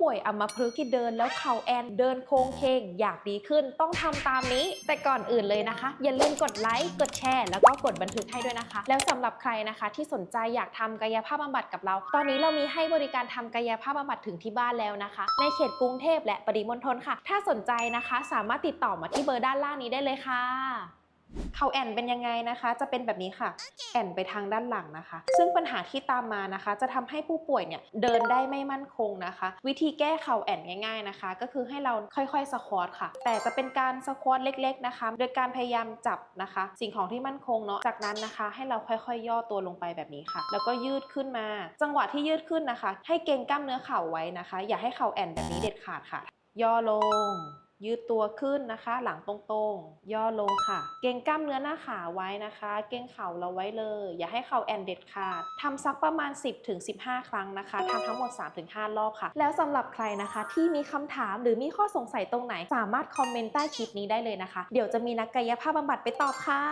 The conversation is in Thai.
ป่วยอัมพฤกษ์ที่เดินแล้วเข่าแอนเดินโค้งเคงอยากดีขึ้นต้องทำตามนี้ แต่ก่อนอื่นเลยนะคะ อย่าลืมกดไลค์กดแชร์แล้วก็กดบันทึกให้ด้วยนะคะ แล้วสำหรับใครนะคะ ที่สนใจอยากทำกายภาพบำบัดกับเรา ตอนนี้เรามีให้บริการทำกายภาพบำบัดถึงที่บ้านแล้วนะคะ ในเขตกรุงเทพและปริมณฑลค่ะ ถ้าสนใจนะคะ สามารถติดต่อมาที่เบอร์ด้านล่างนี้ได้เลยค่ะ เขาแอนเป็นยังไงนะคะ จะเป็นแบบนี้ค่ะ แอนไปทางด้านหลังนะคะ ซึ่งปัญหาที่ตามมานะคะ จะทำให้ผู้ป่วยเนี่ยเดินได้ไม่มั่นคงนะคะ วิธีแก้เข่าแอนง่าย ๆนะคะ ก็คือให้เราค่อยๆสควอตค่ะ แต่จะเป็นการสควอตเล็ก ๆนะคะ โดยการพยายามจับนะคะ สิ่งของที่มั่นคงเนาะจากนั้นนะคะ ให้เราค่อยๆ ย่อตัวลงไปแบบนี้ค่ะ แล้วก็ยืดขึ้นมา จังหวะที่ยืดขึ้นนะคะ ให้เกรงกล้ามเนื้อเข่าไว้นะคะ อย่าให้เข่าแอนแบบนี้เด็ดขาดค่ะ ย่อลง ยืดตัวขึ้นนะคะ หลังตรงๆ ย่อลงค่ะ เกรงกล้ามเนื้อหน้าขาไว้นะคะ เกรงเข่าเราไว้เลย อย่าให้เข่าแอนเด็ดขาดทำสักประมาณ 10-15 ครั้งนะคะทำทั้งหมด 3-5 รอบค่ะ แล้วสำหรับใครนะคะที่มีคำถามหรือมีข้อสงสัยตรงไหน สามารถคอมเมนต์ใต้คลิปนี้ได้เลยนะคะ เดี๋ยวจะมีนักกายภาพบำบัดไปตอบค่ะ